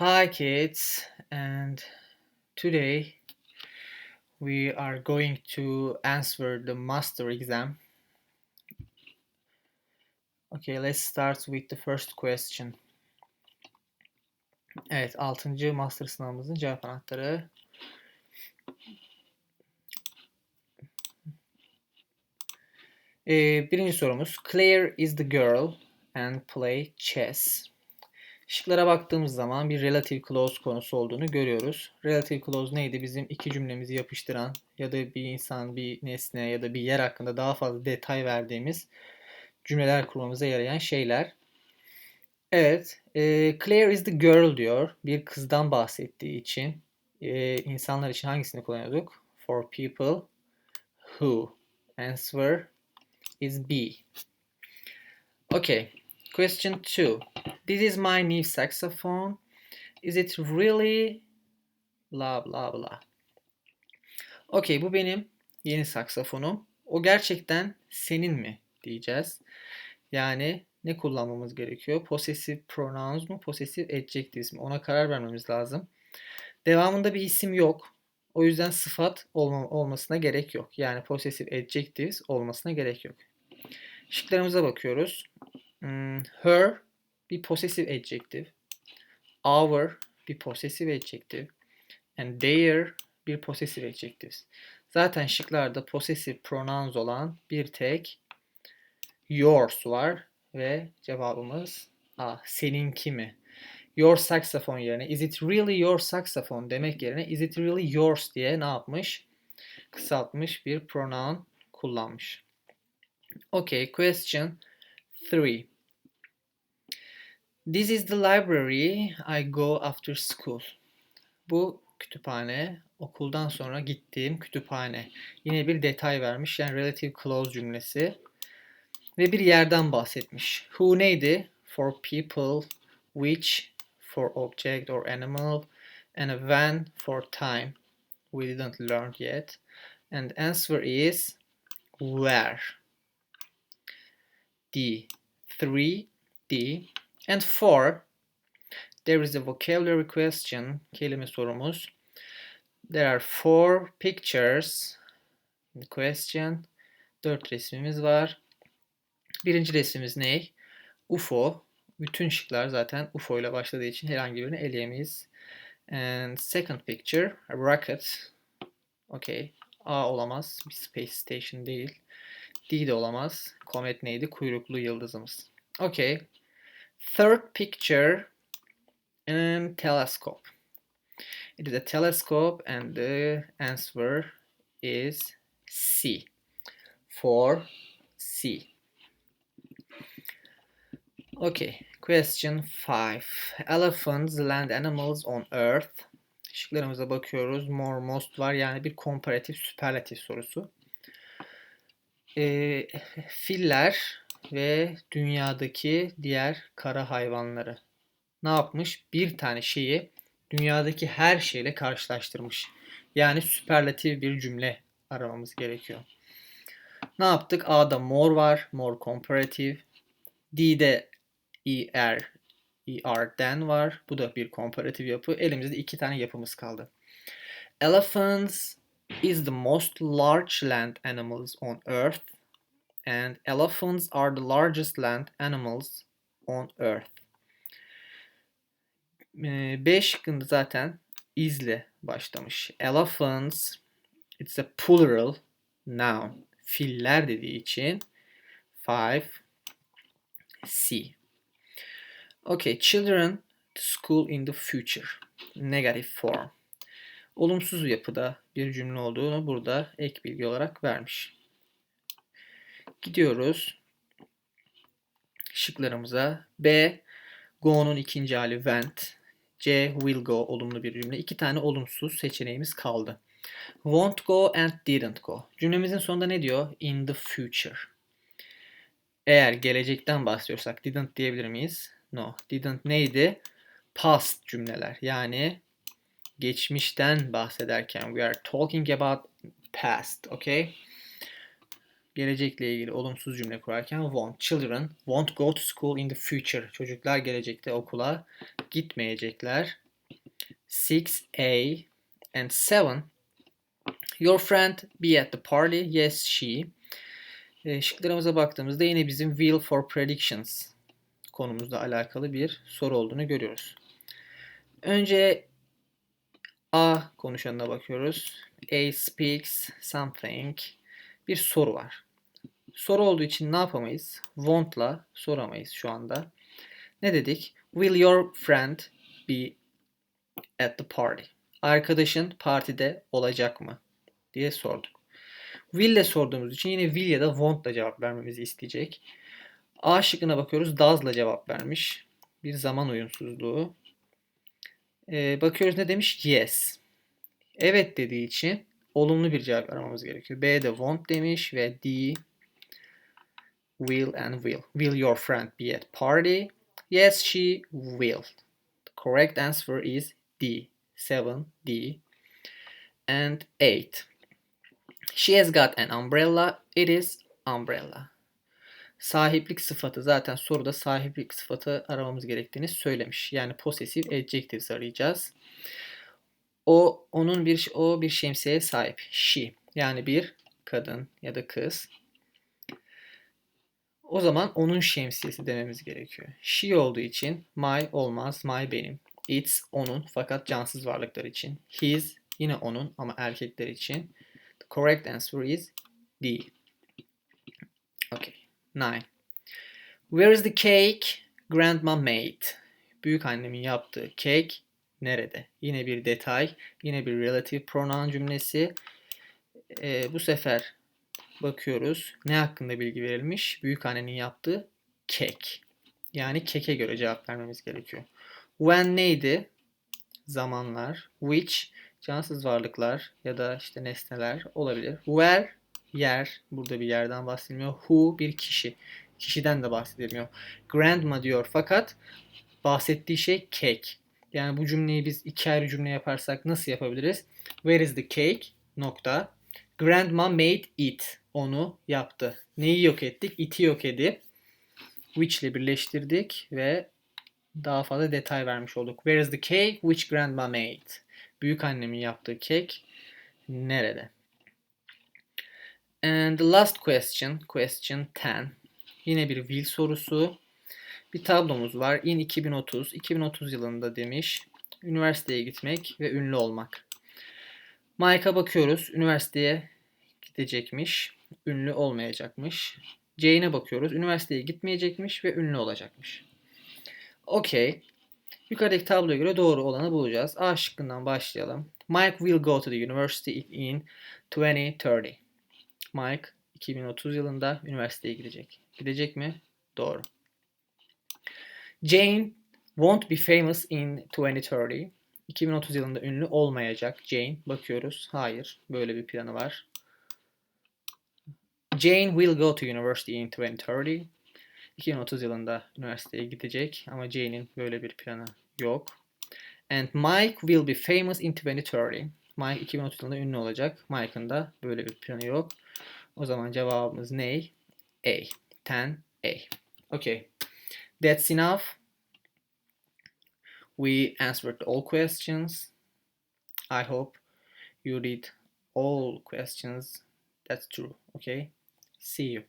Hi kids and today we are going to answer the master exam. Okay, let's start with the first question. Evet, 6. master sınavımızın cevap anahtarı. Ee, birinci sorumuz. Claire is the girl and play chess. Şıklara baktığımız zaman bir relative clause konusu olduğunu görüyoruz. Relative clause neydi? Bizim iki cümlemizi yapıştıran ya da bir insan, bir nesne ya da bir yer hakkında daha fazla detay verdiğimiz cümleler kurmamıza yarayan şeyler. Evet, e, Claire is the girl diyor. Bir kızdan bahsettiği için e, insanlar için hangisini kullanıyorduk? For people who. Answer is B. Okay. Question 2. This is my new saxophone. Is it really blah blah blah. Okay, bu benim yeni saksafonum. O gerçekten senin mi diyeceğiz. Yani ne kullanmamız gerekiyor? Possessive pronouns mu, possessive adjectives mi? Ona karar vermemiz lazım. Devamında bir isim yok. O yüzden sıfat olma, olmasına gerek yok. Yani possessive adjectives olmasına gerek yok. Şıklarımıza bakıyoruz. Hmm, her bir possessive adjective. Our bir possessive adjective. And their bir possessive adjectives. Zaten şıklarda possessive pronouns olan bir tek yours var ve cevabımız A. Seninki mi? Your saxophone yerine is it really your saxophone demek yerine is it really yours diye ne yapmış? Kısaltmış bir pronoun kullanmış. Okay, question 3. This is the library I go after school. Bu kütüphane, okuldan sonra gittiğim kütüphane. Yine bir detay vermiş. Yani relative clause cümlesi. Ve bir yerden bahsetmiş. Who neydi? For people, which for object or animal, and when for time. We didn't learn yet. And answer is where. D. 3. D. And 4. There is a vocabulary question. Kelime sorumuz. There are four pictures question. Dört resmimiz var. Birinci resmimiz ne? UFO. Bütün şıklar zaten UFO ile başladığı için herhangi birini eleyemeyiz. And second picture, a rocket. Okay. A olamaz. Bir space station değil. D de olamaz. Komet neydi? Kuyruklu yıldızımız. Okay. Third picture, and telescope. It is a telescope and the answer is C. For C. Okay, question 5. Elephants, land animals on earth. Şıklarımıza bakıyoruz. More, most var. Yani bir komparatif, süperlatif sorusu. Ee, filler ve dünyadaki diğer kara hayvanları. Ne yapmış? Bir tane şeyi dünyadaki her şeyle karşılaştırmış. Yani süperlatif bir cümle aramamız gerekiyor. Ne yaptık? A'da more var. More comparative. D'de er, er'den var. Bu da bir komparatif yapı. Elimizde iki tane yapımız kaldı. Elephants is the most large land animals on earth and elephants are the largest land animals on earth. B şıkkında zaten izle başlamış. Elephants it's a plural noun. Filler dediği için 5 C. Okay, children to school in the future. Negative form. Olumsuz yapıda bir cümle olduğunu burada ek bilgi olarak vermiş. Gidiyoruz şıklarımıza. B. Go'nun ikinci hali went. C. Will go olumlu bir cümle. İki tane olumsuz seçeneğimiz kaldı. Won't go and didn't go. Cümlemizin sonunda ne diyor? In the future. Eğer gelecekten bahsediyorsak didn't diyebilir miyiz? No. Didn't neydi? Past cümleler. Yani geçmişten bahsederken we are talking about past. Okay? Gelecekle ilgili olumsuz cümle kurarken won't. Children won't go to school in the future. Çocuklar gelecekte okula gitmeyecekler. 6A and 7. Your friend be at the party. Yes, she. E, şıklarımıza baktığımızda yine bizim will for predictions konumuzla alakalı bir soru olduğunu görüyoruz. Önce A konuşanına bakıyoruz. A speaks something. Bir soru var. Soru olduğu için ne yapamayız? Won't'la soramayız şu anda. Ne dedik? Will your friend be at the party? Arkadaşın partide olacak mı? diye sorduk. Will ile sorduğumuz için yine will ya da won't'la cevap vermemizi isteyecek. A şıkkına bakıyoruz. Does'la cevap vermiş. Bir zaman uyumsuzluğu. Ee, bakıyoruz ne demiş? Yes. Evet dediği için olumlu bir cevap aramamız gerekiyor. B de won't demiş ve D will and will. Will your friend be at party? Yes, she will. The correct answer is D. 7, D. And 8. She has got an umbrella. It is umbrella. Sahiplik sıfatı zaten soruda sahiplik sıfatı aramamız gerektiğini söylemiş. Yani possessive adjectives arayacağız. O onun bir o bir şemsiyeye sahip. She yani bir kadın ya da kız. O zaman onun şemsiyesi dememiz gerekiyor. She olduğu için my olmaz. My benim. It's onun fakat cansız varlıklar için. His yine onun ama erkekler için. The correct answer is D. Okay. 9. Where is the cake grandma made? Büyük annemin yaptığı cake nerede? Yine bir detay, yine bir relative pronoun cümlesi. Ee, bu sefer bakıyoruz. Ne hakkında bilgi verilmiş? Büyük annenin yaptığı kek. Yani keke göre cevap vermemiz gerekiyor. When neydi? Zamanlar. Which cansız varlıklar ya da işte nesneler olabilir. Where yer. Burada bir yerden bahsedilmiyor. Who bir kişi. Kişiden de bahsedilmiyor. Grandma diyor fakat bahsettiği şey cake. Yani bu cümleyi biz iki ayrı cümle yaparsak nasıl yapabiliriz? Where is the cake? Nokta. Grandma made it. Onu yaptı. Neyi yok ettik? It'i yok edip which ile birleştirdik ve daha fazla detay vermiş olduk. Where is the cake which grandma made? Büyük annemin yaptığı kek nerede? And the last question, question 10. Yine bir will sorusu. Bir tablomuz var. In 2030. 2030 yılında demiş. Üniversiteye gitmek ve ünlü olmak. Mike'a bakıyoruz. Üniversiteye gidecekmiş. Ünlü olmayacakmış. Jane'e bakıyoruz. Üniversiteye gitmeyecekmiş ve ünlü olacakmış. Okey. Yukarıdaki tabloya göre doğru olanı bulacağız. A şıkkından başlayalım. Mike will go to the university in 2030. Mike 2030 yılında üniversiteye gidecek. Gidecek mi? Doğru. Jane won't be famous in 2030. 2030 yılında ünlü olmayacak. Jane bakıyoruz. Hayır. Böyle bir planı var. Jane will go to university in 2030. 2030 yılında üniversiteye gidecek ama Jane'in böyle bir planı yok. And Mike will be famous in 2030. Mike 2030 yılında ünlü olacak. Mike'ın da böyle bir planı yok. O zaman cevabımız ne? A. 10A. Okay. That's enough. We answered all questions. I hope you read all questions. That's true. Okay. See you.